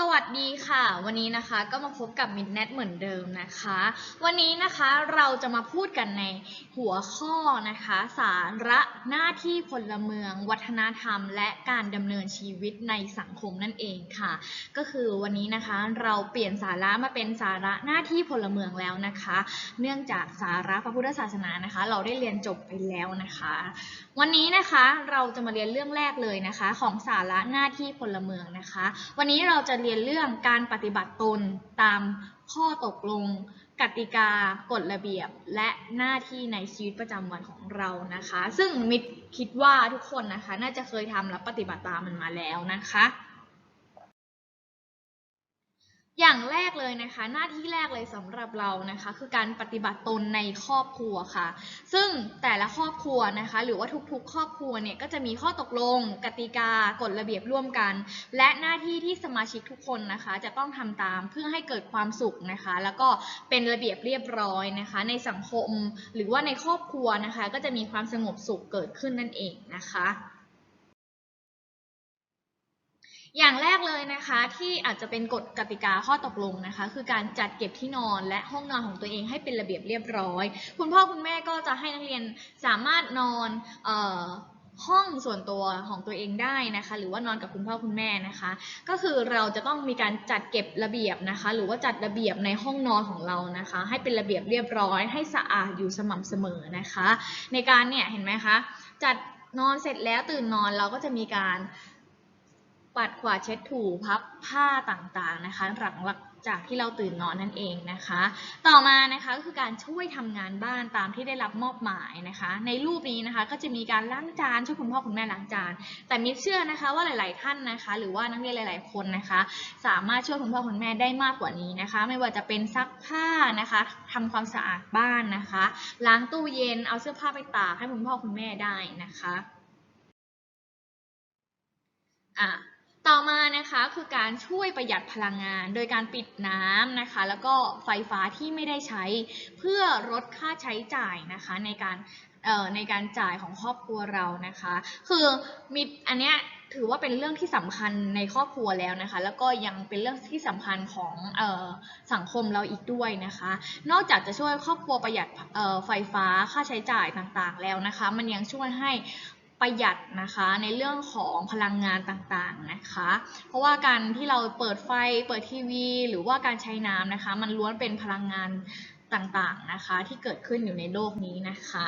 สวัสดีค่ะ วันนี้นะคะก็มาพบกับมิดแนทเหมือนเดิมนะคะ วันนี้นะคะเราจะมาพูดกันในหัวข้อนะคะ สาระหน้าที่พลเมือง วัฒนธรรม และการดำเนินชีวิตในสังคมนั่นเองค่ะ ก็คือวันนี้นะคะเราเปลี่ยนสาระมาเป็นสาระหน้าที่พลเมืองแล้วนะคะ เนื่องจากสาระพระพุทธศาสนานะคะ เราได้เรียนจบไปแล้วนะคะ วันนี้นะคะเราจะมาเรียนเรื่องแรกเลยนะคะ ของสาระหน้าที่พลเมืองนะคะ วันนี้เราจะเรียนเรื่องการปฏิบัติตนตามข้อตกลง กติกากฎระเบียบและหน้าที่ในชีวิตประจำวันของเรานะคะ ซึ่งมิตรคิดว่าทุกคนนะคะ น่าจะเคยทำและปฏิบัติตามมันมาแล้วนะคะ อย่างแรกเลยนะคะ หน้าที่แรกเลยสำหรับเรานะคะ คือการปฏิบัติตนในครอบครัวค่ะ ซึ่งแต่ละครอบครัวนะคะ หรือว่าทุกๆ ครอบครัวเนี่ยก็จะมีข้อตกลง กติกากฎระเบียบร่วมกัน และหน้าที่ที่สมาชิกทุกคนนะคะ จะต้องทำตามเพื่อให้เกิดความสุขนะคะ แล้วก็เป็นระเบียบเรียบร้อยนะคะ ในสังคมหรือว่าในครอบครัวนะคะ ก็จะมีความสงบสุขเกิดขึ้นนั่นเองนะคะ อย่างแรกเลยนะคะที่อาจจะเป็นกฎกติกาข้อตกลงนะคะ คือการจัดเก็บที่นอนและห้องนอนของตัวเองให้เป็นระเบียบเรียบร้อย คุณพ่อคุณแม่ก็จะให้นักเรียนสามารถนอนห้องส่วนตัวของตัวเองได้นะคะ หรือว่านอนกับคุณพ่อคุณแม่นะคะ ก็คือเราจะต้องมีการจัดเก็บระเบียบนะคะ หรือว่าจัดระเบียบในห้องนอนของเรานะคะ ให้เป็นระเบียบเรียบร้อย ให้สะอาดอยู่สม่ำเสมอนะคะ ในการเนี่ยเห็นไหมคะจัดนอนเสร็จแล้วตื่นนอนเราก็จะมีการ ปัดขวาเช็ดถูพับผ้าต่างๆนะคะ หลังจากที่เราตื่นนอนนั่นเองนะคะ ต่อมานะคะก็คือการช่วยทำงานบ้านตามที่ได้รับมอบหมายนะคะ ในรูปนี้นะคะก็จะมีการล้างจานช่วยคุณพ่อคุณแม่ล้างจาน แต่มิเชื่อนะคะว่าหลาย ๆ ท่านนะคะ หรือว่านักเรียนหลาย ๆ คนนะคะ สามารถช่วยคุณพ่อคุณแม่ได้มากกว่านี้นะคะ ไม่ว่าจะเป็นซักผ้านะคะทำความสะอาดบ้านนะคะ ล้างตู้เย็นเอาเสื้อผ้าไปตากให้คุณพ่อคุณแม่ได้นะคะอะ ต่อมานะคะคือการช่วยประหยัดพลังงาน โดยการปิดน้ำนะคะ แล้วก็ไฟฟ้าที่ไม่ได้ใช้เพื่อลดค่าใช้จ่ายนะคะในการในการจ่ายของครอบครัวเรานะคะ คือมีอันเนี้ยถือว่าเป็นเรื่องที่สำคัญในครอบครัวแล้วนะคะ แล้วก็ยังเป็นเรื่องที่สำคัญของออสังคมเราอีกด้วยนะคะ นอกจากจะช่วยครอบครัวประหยัดไฟฟ้าค่าใช้จ่ายต่างๆแล้วนะคะ มันยังช่วยให้ ประหยัดนะคะในเรื่องของพลังงานต่างๆนะคะ เพราะว่าการที่เราเปิดไฟเปิดทีวี หรือว่าการใช้น้ำนะคะ มันล้วนเป็นพลังงานต่างๆนะคะ ที่เกิดขึ้นอยู่ในโลกนี้นะคะ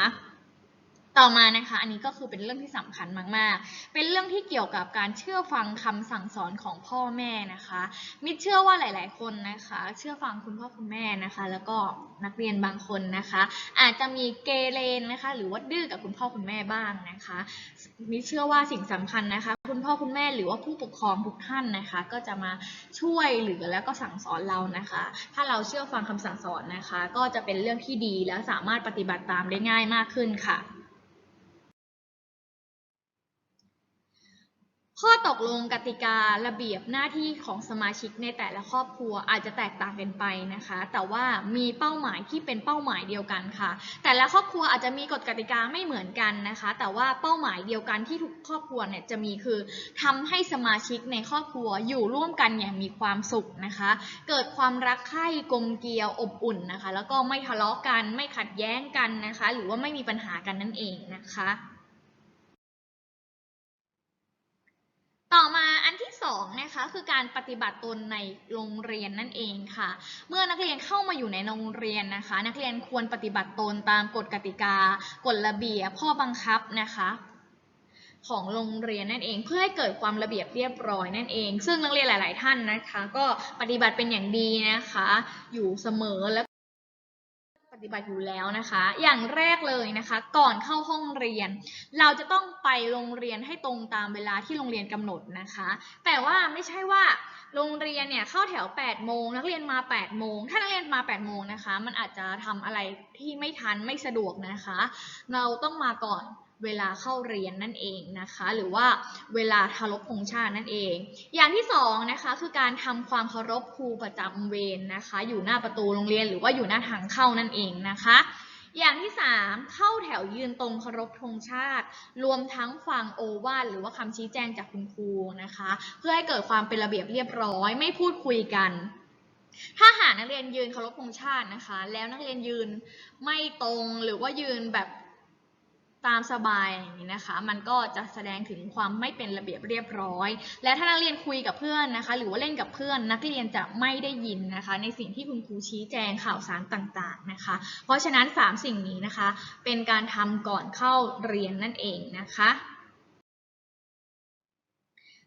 ต่อมานะคะ อันนี้ก็คือเป็นเรื่องที่สำคัญมาก ๆ เป็นเรื่องที่เกี่ยวกับการเชื่อฟังคำสั่งสอนของพ่อแม่นะคะ มิเชื่อว่าหลาย ๆ คนนะคะ เชื่อฟังคุณพ่อคุณแม่นะคะ แล้วก็นักเรียนบางคนนะคะ อาจจะมีเกเรนนะคะ หรือว่าดื้อกับคุณพ่อคุณแม่บ้างนะคะ มิเชื่อว่าสิ่งสำคัญนะคะ คุณพ่อคุณแม่หรือว่าผู้ปกครองทุกท่านนะคะ ก็จะมาช่วยเหลือแล้วก็สั่งสอนเรานะคะ ถ้าเราเชื่อฟังคำสั่งสอนนะคะ ก็จะเป็นเรื่องที่ดีแล้วสามารถปฏิบัติตามได้ง่ายมากขึ้นค่ะ ข้อตกลงกติการะเบียบหน้าที่ของสมาชิกในแต่ละครอบครัวอาจจะแตกต่างกันไปนะคะ แต่ว่ามีเป้าหมายที่เป็นเป้าหมายเดียวกันค่ะ แต่ละครอบครัวอาจจะมีกฎกติกาไม่เหมือนกันนะคะ แต่ว่าเป้าหมายเดียวกันที่ทุกครอบครัวเนี่ยจะมีคือทำให้สมาชิกในครอบครัวอยู่ร่วมกันอย่างมีความสุขนะคะ เกิดความรักใคร่กลมเกลียวอบอุ่นนะคะ แล้วก็ไม่ทะเลาะกันไม่ขัดแย้งกันนะคะ หรือว่าไม่มีปัญหากันนั่นเองนะคะ ต่อมาอันที่สองนะคะคือการปฏิบัติตนในโรงเรียนนั่นเองค่ะ เมื่อนักเรียนเข้ามาอยู่ในโรงเรียนนะคะ นักเรียนควรปฏิบัติตนตามกฎกติกา กฎระเบียบข้อบังคับนะคะของโรงเรียนนั่นเองเพื่อให้เกิดความระเบียบเรียบร้อยนั่นเอง ซึ่งนักเรียนหลาย ๆ ท่านนะคะ ก็ปฏิบัติเป็นอย่างดีนะคะ อยู่เสมอและ ฏิบัติอยู่แล้วนะคะ อย่างแรกเลยนะคะ ก่อนเข้าห้องเรียน เราจะต้องไปโรงเรียนให้ตรงตามเวลาที่โรงเรียนกำหนดนะคะ แต่ว่าไม่ใช่ว่าโรงเรียนเนี่ยเข้าแถว 8 โมง นักเรียนมา 8 โมง ถ้านักเรียนมา 8 โมงนะคะ มันอาจจะทำอะไรที่ไม่ทันไม่สะดวกนะคะ เราต้องมาก่อน เวลาเข้าเรียนนั่นเองนะคะ หรือว่าเวลาทารกธงชาตินั่นเอง อย่างที่สองนะคะคือการทำความเคารพครูประจำเวรนะคะ อยู่หน้าประตูโรงเรียนหรือว่าอยู่หน้าทางเข้านั่นเองนะคะ อย่างที่ 3 เข้าแถวยืนตรงเคารพธงชาติ รวมทั้งฟังโอวาทหรือว่าคำชี้แจงจากคุณครูนะคะ เพื่อให้เกิดความเป็นระเบียบเรียบร้อย ไม่พูดคุยกันถ้าหากนักเรียนยืนเคารพธงชาตินะคะ แล้วนักเรียนยืนไม่ตรงหรือว่ายืนแบบ ตามสบายอย่างนี้นะคะ มันก็จะแสดงถึงความไม่เป็นระเบียบเรียบร้อย และถ้านักเรียนคุยกับเพื่อนนะคะ หรือว่าเล่นกับเพื่อนนักเรียนจะไม่ได้ยินนะคะ ในสิ่งที่คุณครูชี้แจงข่าวสารต่างๆนะคะ เพราะฉะนั้น 3 สิ่งนี้นะคะ เป็นการทำก่อนเข้าเรียนนั่นเองนะคะ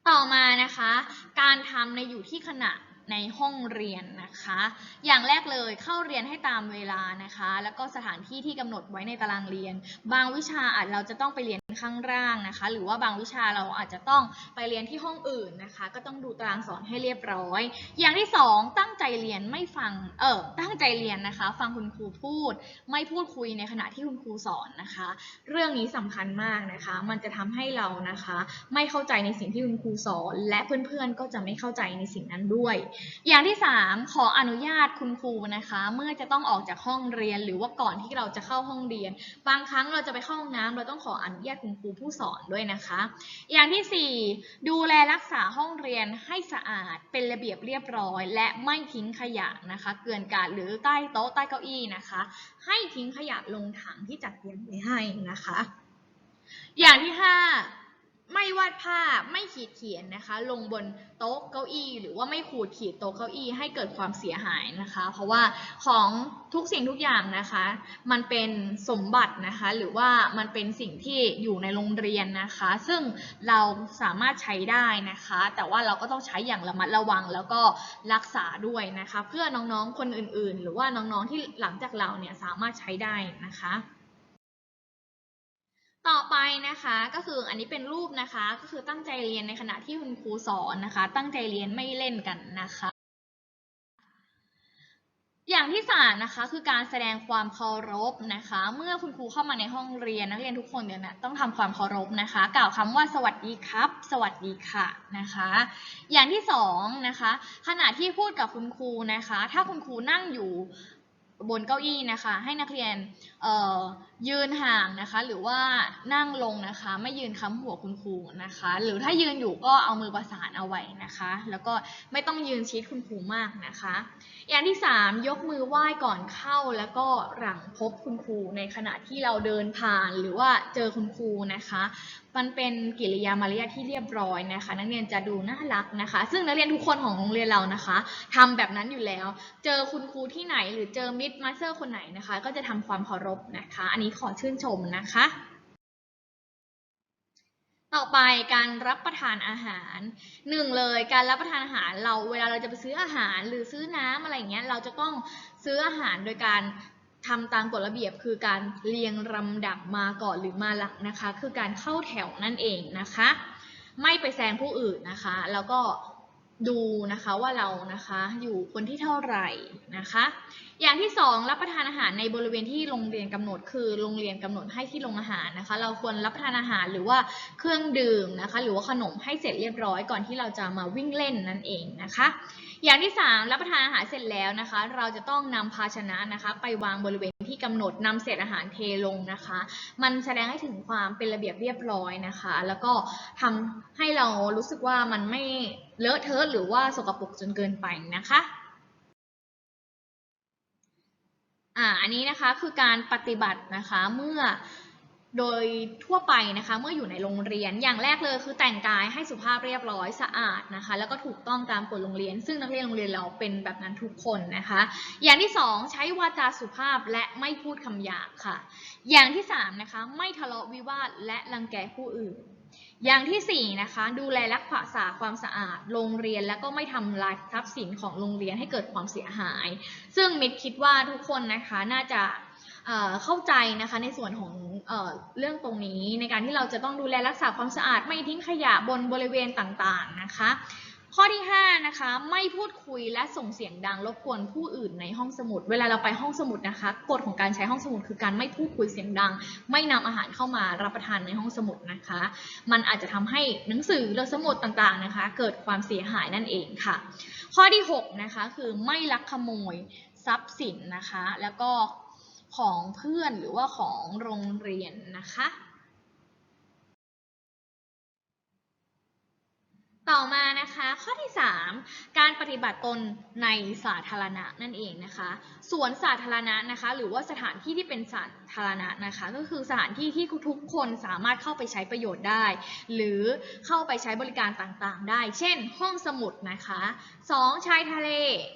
ต่อมานะคะ การทำในอยู่ที่ขณะ ในห้องเรียนนะคะ อย่างแรกเลยเข้าเรียนให้ตามเวลานะคะ แล้วก็สถานที่ที่กำหนดไว้ในตารางเรียน บางวิชาอาจเราจะต้องไปเรียนข้างล่างนะคะ หรือว่าบางวิชาเราอาจจะต้องไปเรียนที่ห้องอื่นนะคะ ก็ต้องดูตารางสอนให้เรียบร้อย อย่างที่สองตั้งใจเรียนไม่ฟังเออตั้งใจเรียนนะคะ ฟังคุณครูพูด ไม่พูดคุยในขณะที่คุณครูสอนนะคะ เรื่องนี้สำคัญมากนะคะ มันจะทำให้เรานะคะ ไม่เข้าใจในสิ่งที่คุณครูสอน และเพื่อนๆก็จะไม่เข้าใจในสิ่งนั้นด้วย อย่างที่ 3 ขออนุญาตคุณครูนะคะ เมื่อจะต้องออกจากห้องเรียนหรือว่าก่อนที่เราจะเข้าห้องเรียน บางครั้งเราจะไปเข้าห้องน้ำเราต้องขออนุญาตคุณครูผู้สอนด้วยนะคะ อย่างที่ 4 ดูแลรักษาห้องเรียนให้สะอาดเป็นระเบียบเรียบร้อย และไม่ทิ้งขยะนะคะ เกลื่อนกาดหรือใต้โต๊ะใต้เก้าอี้นะคะ ให้ทิ้งขยะลงถังที่จัดเตรียมไว้ให้นะคะ อย่างที่ 5 ไม่วาดภาพไม่ขีดเขียนนะคะ ลงบนโต๊ะเก้าอี้ หรือว่าไม่ขูดขีดโต๊ะเก้าอี้ให้เกิดความเสียหายนะคะ เพราะว่าของทุกสิ่งทุกอย่างนะคะ มันเป็นสมบัตินะคะ หรือว่ามันเป็นสิ่งที่อยู่ในโรงเรียนนะคะ ซึ่งเราสามารถใช้ได้นะคะ แต่ว่าเราก็ต้องใช้อย่างระมัดระวังแล้วก็รักษาด้วยนะคะ เพื่อน้องๆคนอื่นๆ หรือว่าน้องๆที่หลังจากเราเนี่ยสามารถใช้ได้นะคะ ต่อไปนะคะก็คืออันนี้เป็นรูปนะคะ ก็คือตั้งใจเรียนในขณะที่คุณครูสอนนะคะ ตั้งใจเรียนไม่เล่นกันนะคะ อย่างที่สามนะคะคือการแสดงความเคารพนะคะ เมื่อคุณครูเข้ามาในห้องเรียนนักเรียนทุกคนเนี่ยนะต้องทำความเคารพนะคะ กล่าวคำว่าสวัสดีครับ สวัสดีค่ะนะคะ อย่างที่สองนะคะ ขณะที่พูดกับคุณครูนะคะ ถ้าคุณครูนั่งอยู่ บนเก้าอี้นะคะ ให้นักเรียนยืนห่างนะคะ หรือว่านั่งลงนะคะ ไม่ยืนค้ำหัวคุณครูนะคะ หรือถ้ายืนอยู่ก็เอามือประสานเอาไว้นะคะ แล้วก็ไม่ต้องยืนชิดคุณครูมากนะคะ อย่างที่ 3 ยกมือไหว้ก่อนเข้าแล้วก็หลังพบคุณครูในขณะที่เราเดินผ่านหรือว่าเจอคุณครูนะคะมันเป็นกิริยามารยาทที่เรียบร้อยนะคะ นักเรียนจะดูน่ารักนะคะ ซึ่งนักเรียนทุกคนของโรงเรียนเรานะคะทำแบบนั้นอยู่แล้ว เจอคุณครูที่ไหนหรือเจอมิดมาสเตอร์คนไหนนะคะ ก็จะทำความเคารพนะคะ อันนี้ขอชื่นชมนะคะ ต่อไปการรับประทานอาหารหนึ่งเลยการรับประทานอาหารเราเวลาเราจะไปซื้ออาหารหรือซื้อน้ำอะไรอย่างเงี้ยเราจะต้องซื้ออาหารโดยการ ทำตามกฎระเบียบคือการเรียงลำดับมาก่อนหรือมาหลังนะคะ คือการเข้าแถวนั่นเองนะคะ ไม่ไปแซงผู้อื่นนะคะ แล้วก็ดูนะคะว่าเรานะคะอยู่คนที่เท่าไหร่นะคะ อย่างที่สองรับประทานอาหารในบริเวณที่โรงเรียนกำหนด คือโรงเรียนกำหนดให้ที่โรงอาหารนะคะ เราควรรับประทานอาหารหรือว่าเครื่องดื่มนะคะ หรือว่าขนมให้เสร็จเรียบร้อยก่อนที่เราจะมาวิ่งเล่นนั่นเองนะคะ อย่างที่สามรับประทานอาหารเสร็จแล้วนะคะ เราจะต้องนำภาชนะนะคะ ไปวางบริเวณที่กำหนดนำเศษอาหารเทลงนะคะ มันแสดงให้ถึงความเป็นระเบียบเรียบร้อยนะคะ แล้วก็ทำให้เรารู้สึกว่ามันไม่เลอะเทอะหรือว่าสกปรกจนเกินไปนะคะอ่าอันนี้นะคะคือการปฏิบัตินะคะเมื่อ โดยทั่วไปนะคะเมื่ออยู่ในโรงเรียนอย่างแรกเลยคือแต่งกายให้สุภาพเรียบร้อยสะอาดนะคะ แล้วก็ถูกต้องตามกฎโรงเรียน ซึ่งนักเรียนโรงเรียนเราเป็นแบบนั้นทุกคนนะคะ อย่างที่สองใช้วาจาสุภาพและไม่พูดคำหยาบค่ะ อย่างที่สามนะคะไม่ทะเลาะวิวาทและรังแกผู้อื่น อย่างที่สี่นะคะดูแลรักษาความสะอาดโรงเรียน แล้วก็ไม่ทำลายทรัพย์สินของโรงเรียนให้เกิดความเสียหาย ซึ่งมิตรคิดว่าทุกคนนะคะน่าจะ เข้าใจนะคะในส่วนของเอเรื่องตรงนี้ในการที่เราจะต้องดูแลรักษาความสะอาดไม่ทิ้งขยะบนบริเวณต่างๆนะคะ ข้อที่5นะคะไม่พูดคุยและส่งเสียงดังรบกวนผู้อื่นในห้องสมุด เวลาเราไปห้องสมุดนะคะกฎของการใช้ห้องสมุดคือการไม่พูดคุยเสียงดัง ไม่นำอาหารเข้ามารับประทานในห้องสมุดนะคะ มันอาจจะทำให้หนังสือหรือสมุดต่างๆนะคะ เกิดความเสียหายนั่นเองค่ะ ข้อที่6นะคะคือไม่ลักขโมยทรัพย์สินนะคะ แล้วก็ ของเพื่อนหรือว่าของโรงเรียนนะคะ ต่อมานะคะข้อที่ 3 การปฏิบัติตนในสาธารณะนั่นเองนะคะสวนสาธารณะนะคะหรือว่าสถานที่ที่เป็นสาธารณะนะคะก็คือสถานที่ที่ทุกคนสามารถเข้าไปใช้ประโยชน์ได้ หรือเข้าไปใช้บริการต่างๆ ได้ เช่น ห้องสมุดนะคะ 2. ชายทะเล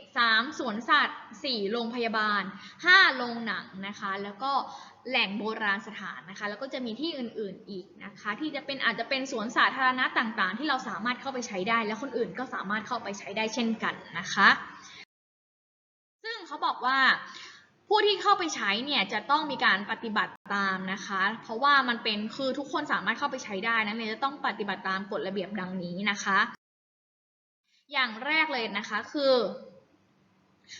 3. สวนสัตว์ 4. โรงพยาบาล 5. โรงหนังนะคะ แล้วก็ แหล่งโบราณสถานนะคะ แล้วก็จะมีที่อื่นๆอีกนะคะ ที่จะเป็นอาจจะเป็นสวนสาธารณะต่างๆ ที่เราสามารถเข้าไปใช้ได้ และคนอื่นก็สามารถเข้าไปใช้ได้เช่นกันนะคะ ซึ่งเขาบอกว่าผู้ที่เข้าไปใช้เนี่ยจะต้องมีการปฏิบัติตามนะคะ เพราะว่ามันเป็นคือทุกคนสามารถเข้าไปใช้ได้นะเนี่ยจะต้องปฏิบัติตามกฎระเบียบดังนี้นะคะ อย่างแรกเลยนะคะคือ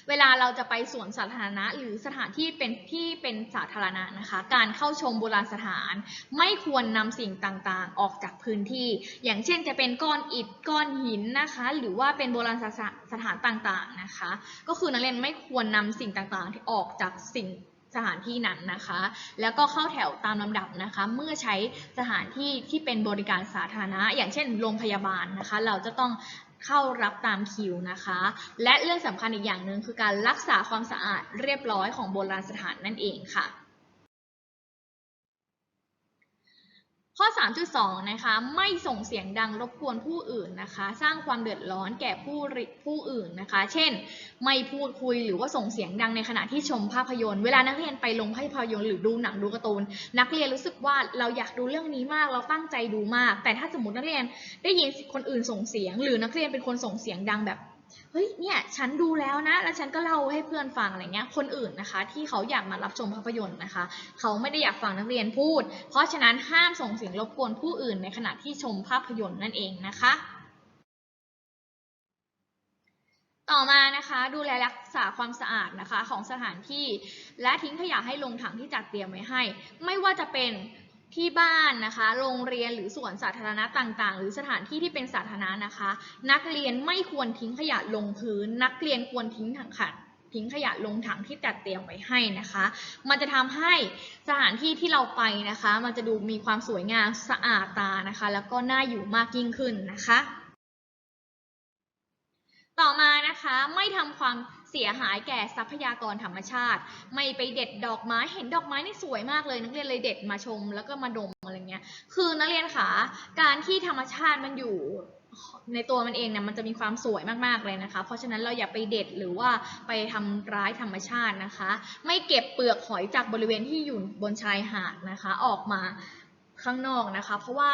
เวลาเราจะไปสวนสาธารณะหรือสถานที่เป็นที่เป็นสาธารณะนะคะ การเข้าชมโบราณสถาน ไม่ควรนำสิ่งต่างๆ ออกจากพื้นที่ อย่างเช่นจะเป็นก้อนอิฐก้อนหินนะคะ หรือว่าเป็นโบราณสถานต่างๆนะคะ ก็คือนักเรียนไม่ควรนำสิ่งต่างๆ ที่ออกจากสิ่งสถานที่นั้นนะคะ แล้วก็เข้าแถวตามลำดับนะคะ เมื่อใช้สถานที่ที่เป็นบริการสาธารณะ อย่างเช่น โรงพยาบาลนะคะ เราจะต้อง เข้ารับตามคิวนะคะ และเรื่องสำคัญอีกอย่างหนึ่งคือการรักษาความสะอาดเรียบร้อยของโบราณสถานนั่นเองค่ะ ข้อ 3.2 นะคะ ไม่ส่งเสียงดังรบกวนผู้อื่นนะคะ สร้างความเดือดร้อนแก่ผู้ริผู้อื่นนะคะ เช่น ไม่พูดคุยหรือว่าส่งเสียงดังในขณะที่ชมภาพยนตร์ เวลานักเรียนไปลงภาพยนตร์หรือดูหนังดูการ์ตูน นักเรียนรู้สึกว่าเราอยากดูเรื่องนี้มาก เราตั้งใจดูมาก แต่ถ้าสมมตินักเรียนได้ยินคนอื่นส่งเสียง หรือนักเรียนเป็นคนส่งเสียงดังแบบ เฮ้ยเนี่ยฉันดูแล้วนะ แล้วฉันก็เล่าให้เพื่อนฟังอะไรเงี้ยคนอื่นนะคะ ที่เขาอยากมารับชมภาพยนตร์นะคะ เขาไม่ได้อยากฟังนักเรียนพูด เพราะฉะนั้นห้ามส่งเสียงรบกวนผู้อื่นในขณะที่ชมภาพยนตร์นั่นเองนะคะ ต่อมานะคะดูแลรักษาความสะอาดนะคะของสถานที่ และทิ้งขยะให้ลงถังที่จัดเตรียมไว้ให้ ไม่ว่าจะเป็น ที่บ้านนะคะ โรงเรียนหรือสวนสาธารณะต่างๆ หรือสถานที่ที่เป็นสาธารณะนะคะ นักเรียนไม่ควรทิ้งขยะลงพื้น นักเรียนควรทิ้งถังขัดทิ้งขยะลงถังที่จัดเตรียมไว้ให้นะคะ มันจะทำให้สถานที่ที่เราไปนะคะ มันจะดูมีความสวยงามสะอาดตานะคะ แล้วก็น่าอยู่มากยิ่งขึ้นนะคะ ต่อมานะคะ ไม่ทำความ เสียหายแก่ทรัพยากรธรรมชาติ ไม่ไปเด็ดดอกไม้เห็นดอกไม้นี่สวยมากเลย นักเรียนเลยเด็ดมาชมแล้วก็มาดมอะไรเงี้ย คือนักเรียนคะการที่ธรรมชาติมันอยู่ในตัวมันเองเนี่ยมันจะมีความสวยมากๆเลยนะคะ เพราะฉะนั้นเราอย่าไปเด็ดหรือว่าไปทำร้ายธรรมชาตินะคะ ไม่เก็บเปลือกหอยจากบริเวณที่อยู่บนชายหาดนะคะ ออกมา ข้างนอกนะคะ เพราะว่า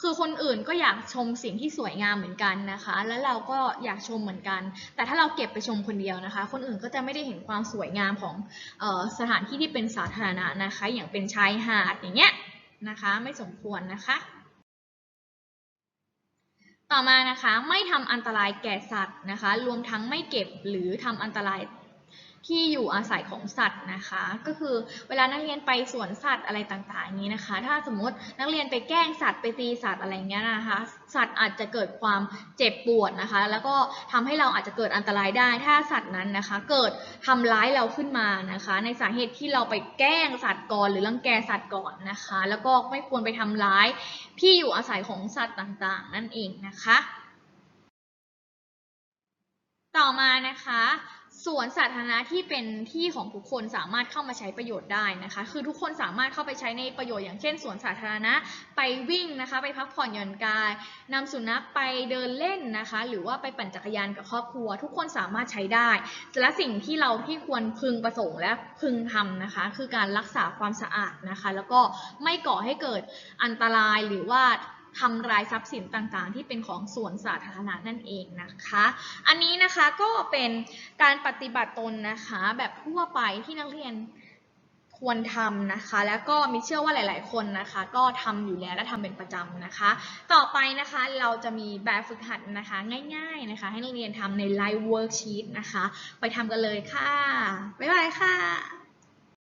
คือคนอื่นก็อยากชมสิ่งที่สวยงามเหมือนกันนะคะ แล้วเราก็อยากชมเหมือนกัน แต่ถ้าเราเก็บไปชมคนเดียวนะคะ คนอื่นก็จะไม่ได้เห็นความสวยงามของออสถานที่ที่เป็นสาธารณะนะคะ อย่างเป็นชายหาดอย่างเงี้ยนะคะ ไม่สมควรนะคะ ต่อมานะคะไม่ทำอันตรายแก่สัตว์นะคะ รวมทั้งไม่เก็บหรือทำอันตราย ที่อยู่อาศัยของสัตว์นะคะ ก็คือเวลานักเรียนไปสวนสัตว์อะไรต่างๆนี้นะคะ ถ้าสมมตินักเรียนไปแกล้งสัตว์ไปตีสัตว์อะไรเงี้ยนะคะ สัตว์อาจจะเกิดความเจ็บปวดนะคะ แล้วก็ทำให้เราอาจจะเกิดอันตรายได้ ถ้าสัตว์นั้นนะคะ เกิดทำร้ายเราขึ้นมานะคะ ในสาเหตุที่เราไปแกล้งสัตว์ก่อนหรือรังแกสัตว์ก่อนนะคะ แล้วก็ไม่ควรไปทำร้ายที่อยู่อาศัยของสัตว์ต่างๆ นั่นเองนะคะ ต่อมานะคะ สวนสาธารณะที่เป็นที่ของทุกคนสามารถเข้ามาใช้ประโยชน์ได้นะคะ คือทุกคนสามารถเข้าไปใช้ในประโยชน์อย่างเช่นสวนสาธารณะไปวิ่งนะคะ ไปพักผ่อนหย่อนกายนำสุนัขไปเดินเล่นนะคะ หรือว่าไปปั่นจักรยานกับครอบครัว ทุกคนสามารถใช้ได้และสิ่งที่เราที่ควรพึงประสงค์และพึงทำนะคะ คือการรักษาความสะอาดนะคะ แล้วก็ไม่ก่อให้เกิดอันตรายหรือว่า ทำลายทรัพย์สินต่างๆ ที่เป็นของส่วนสาธารณะนั่นเองนะคะ อันนี้นะคะก็เป็นการปฏิบัติตนนะคะแบบทั่วไปที่นักเรียนควรทำนะคะ แล้วก็มีเชื่อว่าหลาย ๆ คนนะคะ ก็ทำอยู่แล้วและทำเป็นประจำนะคะ ต่อไปนะคะเราจะมีแบบฝึกหัดนะคะง่าย ๆนะคะ ให้นักเรียนทำใน Live Worksheet นะคะ ไปทำกันเลยค่ะ บ๊ายบายค่ะ